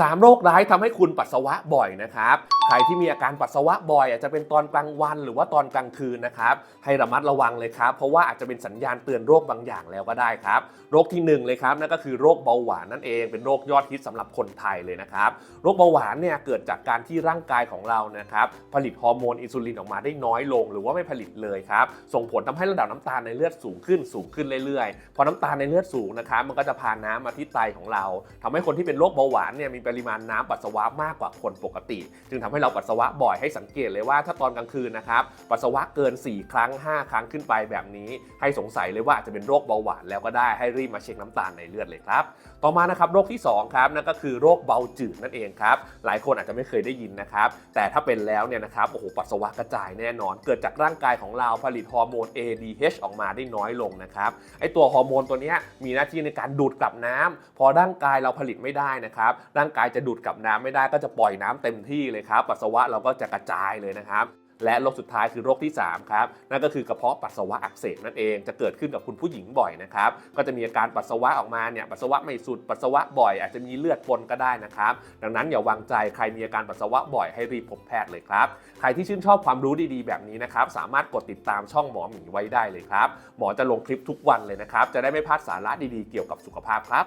3 โรคร้ายทำให้คุณปัสสาวะบ่อยนะครับ ใครที่มีอาการปัสสาวะบ่อยอาจจะเป็นตอนกลางวันหรือว่าตอนกลางคืนนะครับ ให้ระมัดระวังเลยครับ เพราะว่าอาจจะเป็นสัญญาณเตือนโรคบางอย่างแล้วก็ได้ครับ โรคที่หนึ่งเลยครับนั่นก็คือโรคเบาหวานนั่นเองเป็นโรคยอดฮิตสำหรับคนไทยเลยนะครับ โรคเบาหวานเนี่ยเกิดจากการที่ร่างกายของเรานะครับผลิตฮอร์โมนอินซูลินออกมาได้น้อยลง หรือว่าไม่ผลิตเลยครับส่งผลทำให้ระดับน้ำตาลในเลือดสูงขึ้นสูงขึ้นเรื่อยๆพอน้ำตาลในเลือดสูงนะครับมันก็จะพาน้ำมาที่ไตของเราทำให้คนที่เป็นโรคเบาหวานเนี่ยมีปริมาณน้ำปัสสาวะมากกว่าคนปกติ จึงทำให้เราปัสสาวะบ่อยให้สังเกตเลยว่าถ้าตอนกลางคืนนะครับปัสสาวะเกิน 4 ครั้ง 5 ครั้งขึ้นไปแบบนี้ ให้สงสัยเลยว่าอาจจะเป็นโรคเบาหวานแล้วก็ได้ให้รีบมาเช็คน้ำตาลในเลือดเลยครับต่อมานะครับโรคที่2ครับนั่นก็คือโรคเบาจืดนั่นเองครับหลายคนอาจจะไม่เคยได้ยินนะครับแต่ถ้าเป็นแล้วเนี่ยนะครับโอ้โหปัสสาวะกระจายแน่นอน เกิดจากร่างกายของเราผลิตฮอร์โมน ADH ออกมาได้น้อยลงนะครับไอตัวฮอร์โมนตัวนี้มีหน้าที่ในการดูดกลับน้ำพอร่างกายเราผลิตไม่ได้นะครับร่างกายจะดูดกับน้ำไม่ได้ก็จะปล่อยน้ำเต็มที่เลยครับ ปัสสาวะเราก็จะกระจายเลยนะครับ และโรคสุดท้ายคือโรคที่ 3 ครับ นั่นก็คือกระเพาะปัสสาวะอักเสบนั่นเองจะเกิดขึ้นกับคุณผู้หญิงบ่อยนะครับ ก็จะมีอาการปัสสาวะออกมาเนี่ยปัสสาวะไม่สุดปัสสาวะบ่อย อาจจะมีเลือดปนก็ได้นะครับ ดังนั้นอย่าวางใจใครมีอาการปัสสาวะบ่อยให้รีบพบแพทย์เลยครับใครที่ชื่นชอบความรู้ดีๆแบบนี้นะครับสามารถกดติดตามช่องหมอหมีไว้ได้เลยครับหมอจะลงคลิปทุกวันเลยนะครับจะได้ไม่พลาดสาระดีๆเกี่ยวกับสุขภาพครับ